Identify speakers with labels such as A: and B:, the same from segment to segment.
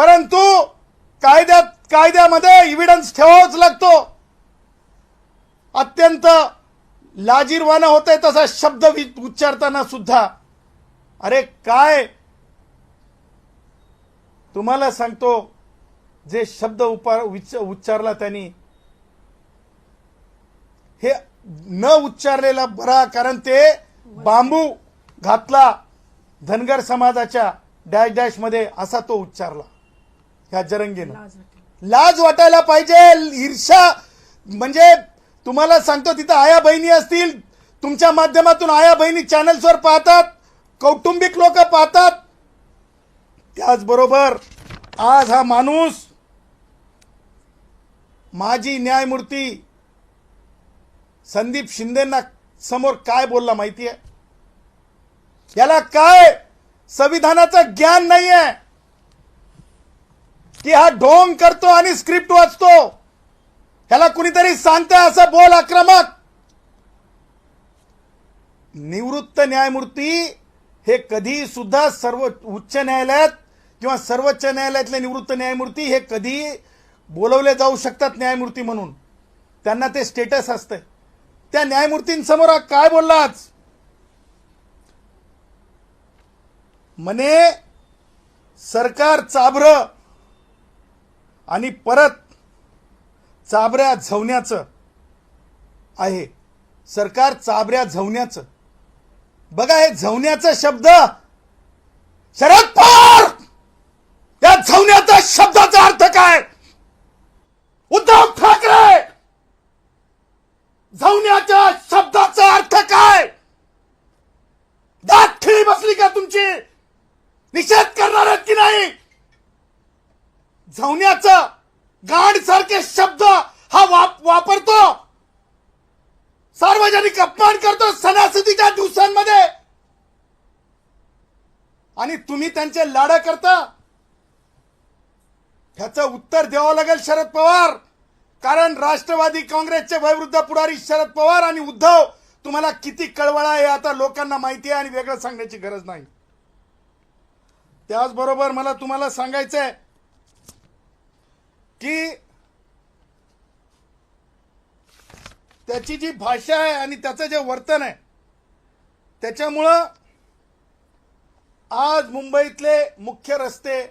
A: परंतु कायद्यात कायद्यामध्ये इव्हिडन्स ठेवावाच लागतो. अत्यंत लाजीरवाना होतंय तसा शब्द उच्चारताना सुद्धा. अरे काय? तुम्हाला सांगतो जे शब्द उपार उच्चारला त्यांनी हे न उच्चारलेला बरा कारण ते बांबू घातला धनगर समाजाच्या डॅश डॅशमध्ये असा तो उच्चारला. ह्या जरंगीनं.
B: लाज
A: वाटायला पाहिजे. ईर्षा म्हणजे तुम्हाला सांगतो तिथं आया बहिणी असतील तुमच्या माध्यमातून आया बहिणी चॅनल्सवर पाहतात कौटुंबिक लोक पाहतात. त्याचबरोबर आज हा माणूस माजी न्यायमूर्ती संदीप शिंदेना समोर काय बोलला माहिती आहे याला काय? संविधानाचं ज्ञान नाही आहे की हा ढोंग करतो आणि स्क्रिप्ट वाचतो. ह्याला कुणीतरी सांगतं असं बोल आक्रमक. निवृत्त न्यायमूर्ती हे कधी सुद्धा सर्व उच्च न्यायालयात किंवा सर्वोच्च न्यायालयातले निवृत्त न्यायमूर्ती हे कधी बोलवले जाऊ शकतात न्यायमूर्ती म्हणून. त्यांना ते स्टेटस असतं त्या न्यायमूर्तींसमोर काय बोललाच? म्हणे सरकार चाभरं. आणि परत चाबऱ्या झवण्याचं आहे. सरकार चाबऱ्या झवण्याचं. बघा हे झवण्याचा शब्द. शरद पवार! या झवण्याचा शब्दाचा अर्थ काय? उद्धव ठाकरे! झवण्याच्या शब्दाचा अर्थ काय? दात खिळी बसली का तुमची? निषेध करणार आहेत की नाही? झवण्याचं गाड सारखे शब्द हा वाप वापरतो. सार्वजनिक अपमान करतो सणासुदीच्या दिवसांमध्ये. आणि तुम्ही त्यांचे लाडा करता. ह्याचं उत्तर द्यावं लागेल शरद पवार. कारण राष्ट्रवादी काँग्रेसचे वयवृद्ध पुढारी शरद पवार आणि उद्धव तुम्हाला किती कळवळा आहे आता लोकांना माहिती आहे आणि वेगळं सांगण्याची गरज नाही. त्याचबरोबर मला तुम्हाला सांगायचं आहे की त्याची जी भाषा आहे आणि त्याचं जे वर्तन आहे त्याच्यामुळं आज मुंबईतले मुख्य रस्ते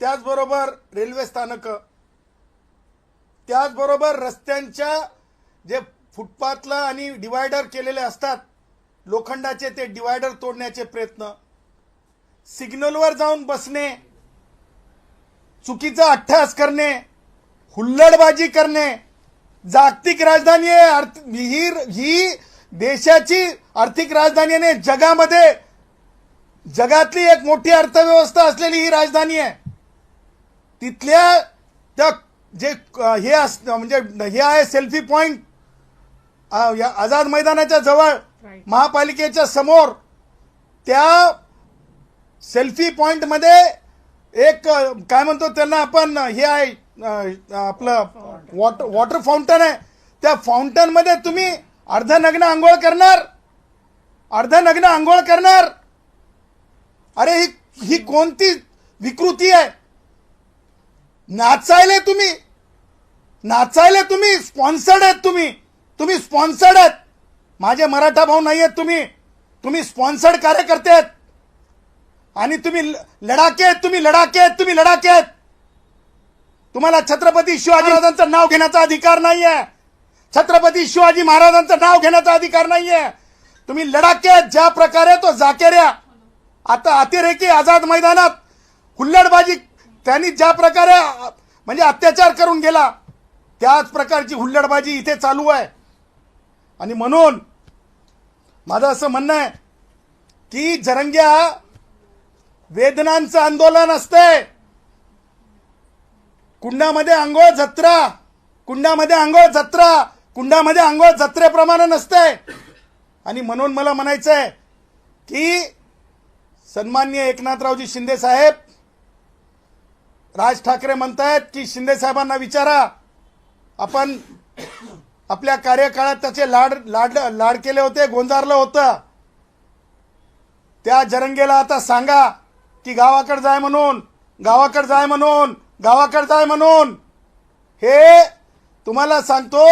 A: त्याचबरोबर रेल्वे स्थानक त्याचबरोबर रस्त्यांच्या जे फुटपाथला आणि डिवायडर केलेले असतात लोखंडाचे ते डिवायडर तोडण्याचे प्रयत्न सिग्नलवर जाऊन बसणे चुकीचा अठ्ठास करणे हुल्लडबाजी करणे जागतिक राजधानी आहे अर्थ ही ही देशाची आर्थिक राजधानी आणि जगामध्ये जगातली एक मोठी अर्थव्यवस्था असलेली ही राजधानी आहे तिथल्या त्या जे हे अस म्हणजे हे आहे सेल्फी पॉइंट या आझाद मैदानाच्या जवळ. महापालिकेच्या समोर त्या सेल्फी पॉइंटमध्ये एक काय म्हणतो त्यांना आपण हे आहे आपलं वॉटर वॉटर फाउंटन आहे. त्या फाउंटनमध्ये तुम्ही अर्धनग्न आंघोळ करणार अर्धनग्न आंघोळ करणार. अरे ही ही कोणती विकृती आहे? नाचायले तुम्ही नाचायले तुम्ही स्पॉन्सर्ड आहेत तुम्ही तुम्ही स्पॉन्सर्ड आहेत. माझे मराठा भाऊ नाही आहेत तुम्ही तुम्ही स्पॉन्सर्ड कार्यकर्ते आहेत. आणि तुम्ही ल- लडाके आहेत तुम्ही लडाके आहेत तुम्ही लडाके आहेत. तुम्हाला छत्रपती शिवाजी महाराजांचं नाव घेण्याचा अधिकार नाही आहे छत्रपती शिवाजी महाराजांचं नाव घेण्याचा अधिकार नाही आहे तुम्ही लडाके आहेत ज्या प्रकारे तो जाकेऱ्या आता अतिरेकी आझाद मैदानात हुल्लडबाजी त्यांनी ज्या प्रकारे म्हणजे अत्याचार करून गेला त्याच प्रकारची हुल्लडबाजी इथे चालू आहे. आणि म्हणून माझं असं म्हणणं आहे की जरंग्या वेदनांचं आंदोलन असतंय कुंडामध्ये आंघोळ जत्रा. कुंडामध्ये आंघोळ जत्रा. कुंडामध्ये आंघोळ जत्रेप्रमाणे नसतंय आणि म्हणून मला म्हणायचं आहे की सन्मान्य एकनाथरावजी शिंदे साहेब राज ठाकरे म्हणतायत की शिंदे साहेबांना विचारा. आपण आपल्या कार्यकाळात त्याचे लाड लाड लाड केले होते गोंजारलं होतं. त्या जरंगेला आता सांगा. की गावाकडे जाय म्हणून गावाकडे जाय म्हणून गावाकडे जाय म्हणून. हे तुम्हाला सांगतो